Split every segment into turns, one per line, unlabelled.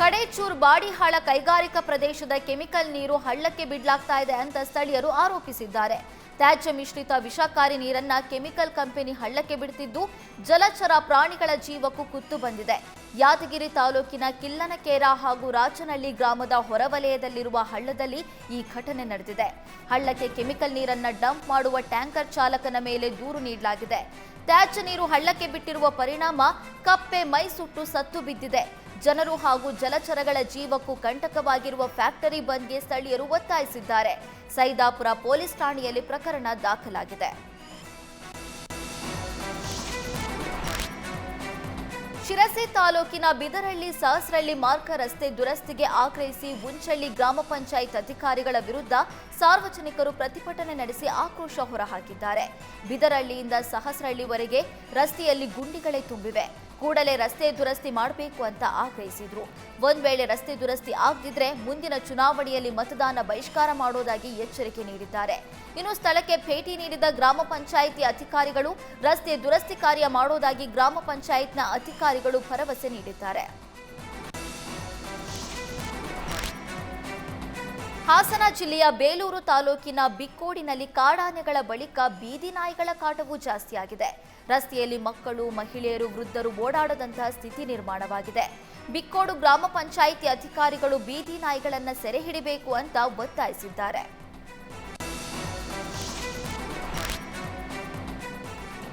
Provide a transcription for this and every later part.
ಕಡೇಚೂರ್ ಬಾಡಿಹಾಳ ಕೈಗಾರಿಕಾ ಪ್ರದೇಶದ ಕೆಮಿಕಲ್ ನೀರು ಹಳ್ಳಕ್ಕೆ ಬಿಡ್ಲಾಗ್ತಾ ಇದೆ ಅಂತ ಸ್ಥಳೀಯರು ಆರೋಪಿಸಿದ್ದಾರೆ. ತ್ಯಾಜ್ಯ ಮಿಶ್ರಿತ ವಿಷಕಾರಿ ನೀರನ್ನ ಕೆಮಿಕಲ್ ಕಂಪನಿ ಹಳ್ಳಕ್ಕೆ ಬಿಡ್ತಿದ್ದು, ಜಲಚರ ಪ್ರಾಣಿಗಳ ಜೀವಕ್ಕೂ ಕುತ್ತು ಬಂದಿದೆ. ಯಾದಗಿರಿ ತಾಲೂಕಿನ ಕಿಲ್ಲನಕೇರ ಹಾಗೂ ರಾಚನಹಳ್ಳಿ ಗ್ರಾಮದ ಹೊರವಲಯದಲ್ಲಿರುವ ಹಳ್ಳದಲ್ಲಿ ಈ ಘಟನೆ ನಡೆದಿದೆ. ಹಳ್ಳಕ್ಕೆ ಕೆಮಿಕಲ್ ನೀರನ್ನ ಡಂಪ್ ಮಾಡುವ ಟ್ಯಾಂಕರ್ ಚಾಲಕನ ಮೇಲೆ ದೂರು ನೀಡಲಾಗಿದೆ. ತ್ಯಾಜ್ಯ ನೀರು ಹಳ್ಳಕ್ಕೆ ಬಿಟ್ಟಿರುವ ಪರಿಣಾಮ ಕಪ್ಪೆ ಮೈ ಸುಟ್ಟು ಸತ್ತು ಬಿದ್ದಿದೆ. ಜನರು ಹಾಗೂ ಜಲಚರಗಳ ಜೀವಕ್ಕೂ ಕಂಟಕವಾಗಿರುವ ಫ್ಯಾಕ್ಟರಿ ಬಂದ್ಗೆ ಸ್ಥಳೀಯರು ಒತ್ತಾಯಿಸಿದ್ದಾರೆ. ಸೈದಾಪುರ ಪೊಲೀಸ್ ಠಾಣೆಯಲ್ಲಿ ಪ್ರಕರಣ ದಾಖಲಾಗಿದೆ. ಶಿರಸಿ ತಾಲೂಕಿನ ಬಿದರಳ್ಳಿ ಸಹಸ್ರಳ್ಳಿ ಮಾರ್ಗ ರಸ್ತೆ ದುರಸ್ತಿಗೆ ಆಗ್ರಹಿಸಿ ಉಂಚಳ್ಳಿ ಗ್ರಾಮ ಪಂಚಾಯತ್ ಅಧಿಕಾರಿಗಳ ವಿರುದ್ಧ ಸಾರ್ವಜನಿಕರು ಪ್ರತಿಭಟನೆ ನಡೆಸಿ ಆಕ್ರೋಶ ಹೊರಹಾಕಿದ್ದಾರೆ. ಬಿದರಳ್ಳಿಯಿಂದ ಸಹಸ್ರಳ್ಳಿವರೆಗೆ ರಸ್ತೆಯಲ್ಲಿ ಗುಂಡಿಗಳೇ ತುಂಬಿವೆ. ಕೂಡಲೇ ರಸ್ತೆ ದುರಸ್ತಿ ಮಾಡಬೇಕು ಅಂತ ಆಗ್ರಹಿಸಿದ್ರು. ಒಂದ್ ವೇಳೆ ರಸ್ತೆ ದುರಸ್ತಿ ಆಗದಿದ್ರೆ ಮುಂದಿನ ಚುನಾವಣೆಯಲ್ಲಿ ಮತದಾನ ಬಹಿಷ್ಕಾರ ಮಾಡೋದಾಗಿ ಎಚ್ಚರಿಕೆ ನೀಡಿದ್ದಾರೆ. ಇನ್ನು ಸ್ಥಳಕ್ಕೆ ಭೇಟಿ ನೀಡಿದ ಗ್ರಾಮ ಪಂಚಾಯಿತಿ ಅಧಿಕಾರಿಗಳು ರಸ್ತೆ ದುರಸ್ತಿ ಕಾರ್ಯ ಮಾಡೋದಾಗಿ ಗ್ರಾಮ ಪಂಚಾಯತ್ನ ಅಧಿಕಾರಿಗಳು ಭರವಸೆ ನೀಡಿದ್ದಾರೆ. ಹಾಸನ ಜಿಲ್ಲೆಯ ಬೇಲೂರು ತಾಲೂಕಿನ ಬಿಕ್ಕೋಡಿನಲ್ಲಿ ಕಾಡಾನೆಗಳ ಬಳಿಕ ಬೀದಿ ನಾಯಿಗಳ ಕಾಟವು ಜಾಸ್ತಿಯಾಗಿದೆ. ರಸ್ತೆಯಲ್ಲಿ ಮಕ್ಕಳು, ಮಹಿಳೆಯರು, ವೃದ್ಧರು ಓಡಾಡದಂತಹ ಸ್ಥಿತಿ ನಿರ್ಮಾಣವಾಗಿದೆ. ಬಿಕ್ಕೋಡು ಗ್ರಾಮ ಪಂಚಾಯಿತಿ ಅಧಿಕಾರಿಗಳು ಬೀದಿ ನಾಯಿಗಳನ್ನು ಸೆರೆ ಹಿಡಿಬೇಕು ಅಂತ ಒತ್ತಾಯಿಸಿದ್ದಾರೆ.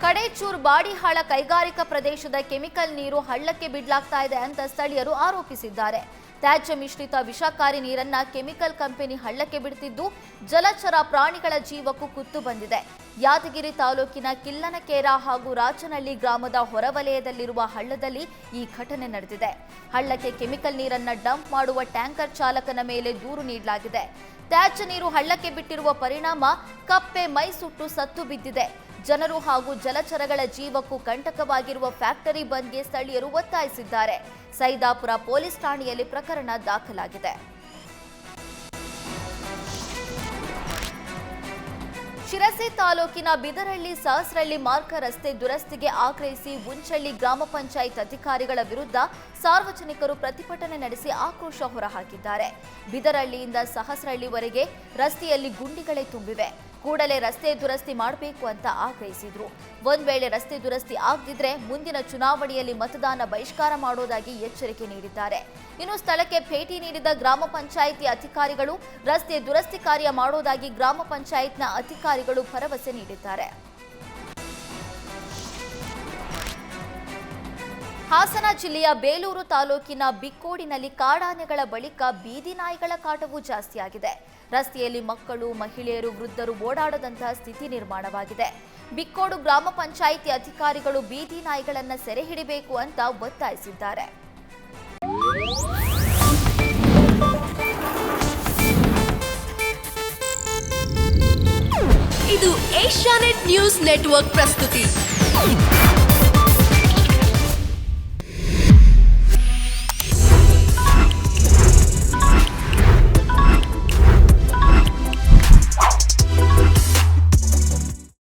ಕಡೇಚೂರ್ ಬಾಡಿಹಾಳ ಕೈಗಾರಿಕಾ ಪ್ರದೇಶದ ಕೆಮಿಕಲ್ ನೀರು ಹಳ್ಳಕ್ಕೆ ಬಿಡ್ಲಾಗ್ತಾ ಇದೆ ಅಂತ ಸ್ಥಳೀಯರು ಆರೋಪಿಸಿದ್ದಾರೆ. ತ್ಯಾಜ್ಯ ಮಿಶ್ರಿತ ವಿಷಕಾರಿ ನೀರನ್ನ ಕೆಮಿಕಲ್ ಕಂಪನಿ ಹಳ್ಳಕ್ಕೆ ಬಿಡುತ್ತಿದ್ದು ಜಲಚರ ಪ್ರಾಣಿಗಳ ಜೀವಕ್ಕೂ ಕುತ್ತು ಬಂದಿದೆ. ಯಾದಗಿರಿ ತಾಲೂಕಿನ ಕಿಲ್ಲನಕೇರ ಹಾಗೂ ರಾಚನಹಳ್ಳಿ ಗ್ರಾಮದ ಹೊರವಲಯದಲ್ಲಿರುವ ಹಳ್ಳದಲ್ಲಿ ಈ ಘಟನೆ ನಡೆದಿದೆ. ಹಳ್ಳಕ್ಕೆ ಕೆಮಿಕಲ್ ನೀರನ್ನ ಡಂಪ್ ಮಾಡುವ ಟ್ಯಾಂಕರ್ ಚಾಲಕನ ಮೇಲೆ ದೂರು ನೀಡಲಾಗಿದೆ. ತ್ಯಾಜ್ಯ ನೀರು ಹಳ್ಳಕ್ಕೆ ಬಿಟ್ಟಿರುವ ಪರಿಣಾಮ ಕಪ್ಪೆ ಮೈ ಸುಟ್ಟು ಸತ್ತು ಬಿದ್ದಿದೆ. ಜನರು ಹಾಗೂ ಜಲಚರಗಳ ಜೀವಕ್ಕೂ ಕಂಟಕವಾಗಿರುವ ಫ್ಯಾಕ್ಟರಿ ಬಂದ್ಗೆ ಸ್ಥಳೀಯರು ಒತ್ತಾಯಿಸಿದ್ದಾರೆ. ಸೈದಾಪುರ ಪೊಲೀಸ್ ಠಾಣೆಯಲ್ಲಿ ಪ್ರಕರಣ ದಾಖಲಾಗಿದೆ. ಶಿರಸಿ ತಾಲೂಕಿನ ಬಿದರಳ್ಳಿ ಸಹಸ್ರಳ್ಳಿ ಮಾರ್ಗ ರಸ್ತೆ ದುರಸ್ತಿಗೆ ಆಗ್ರಹಿಸಿ ಉಂಚಳ್ಳಿ ಗ್ರಾಮ ಪಂಚಾಯತ್ ಅಧಿಕಾರಿಗಳ ವಿರುದ್ಧ ಸಾರ್ವಜನಿಕರು ಪ್ರತಿಭಟನೆ ನಡೆಸಿ ಆಕ್ರೋಶ ಹೊರಹಾಕಿದ್ದಾರೆ. ಬಿದರಳ್ಳಿಯಿಂದ ಸಹಸ್ರಳ್ಳಿವರೆಗೆ ರಸ್ತೆಯಲ್ಲಿ ಗುಂಡಿಗಳೇ ತುಂಬಿವೆ. ಕೂಡಲೇ ರಸ್ತೆ ದುರಸ್ತಿ ಮಾಡಬೇಕು ಅಂತ ಆಗ್ರಹಿಸಿದ್ರು. ಒಂದ್ ವೇಳೆ ರಸ್ತೆ ದುರಸ್ತಿ ಆಗದಿದ್ರೆ ಮುಂದಿನ ಚುನಾವಣೆಯಲ್ಲಿ ಮತದಾನ ಬಹಿಷ್ಕಾರ ಮಾಡೋದಾಗಿ ಎಚ್ಚರಿಕೆ ನೀಡಿದ್ದಾರೆ. ಇನ್ನು ಸ್ಥಳಕ್ಕೆ ಭೇಟಿ ನೀಡಿದ ಗ್ರಾಮ ಪಂಚಾಯಿತಿ ಅಧಿಕಾರಿಗಳು ರಸ್ತೆ ದುರಸ್ತಿ ಕಾರ್ಯ ಮಾಡೋದಾಗಿ ಗ್ರಾಮ ಪಂಚಾಯತ್ನ ಅಧಿಕಾರಿಗಳು ಭರವಸೆ ನೀಡಿದ್ದಾರೆ. ಹಾಸನ ಜಿಲ್ಲೆಯ ಬೇಲೂರು ತಾಲೂಕಿನ ಬಿಕ್ಕೋಡಿನಲ್ಲಿ ಕಾಡಾನೆಗಳ ಬಳಿಕ ಬೀದಿ ನಾಯಿಗಳ ಕಾಟವು ಜಾಸ್ತಿಯಾಗಿದೆ. ರಸ್ತೆಯಲ್ಲಿ ಮಕ್ಕಳು, ಮಹಿಳೆಯರು, ವೃದ್ಧರು ಓಡಾಡದಂತಹ ಸ್ಥಿತಿ ನಿರ್ಮಾಣವಾಗಿದೆ. ಬಿಕ್ಕೋಡು ಗ್ರಾಮ ಪಂಚಾಯಿತಿ ಅಧಿಕಾರಿಗಳು ಬೀದಿ ನಾಯಿಗಳನ್ನ ಸೆರೆ ಹಿಡಿಬೇಕು ಅಂತ ಒತ್ತಾಯಿಸಿದ್ದಾರೆ.
ಇದು ಏಷ್ಯಾನೆಟ್ ನ್ಯೂಸ್ ನೆಟ್ವರ್ಕ್ ಪ್ರಸ್ತುತಿ.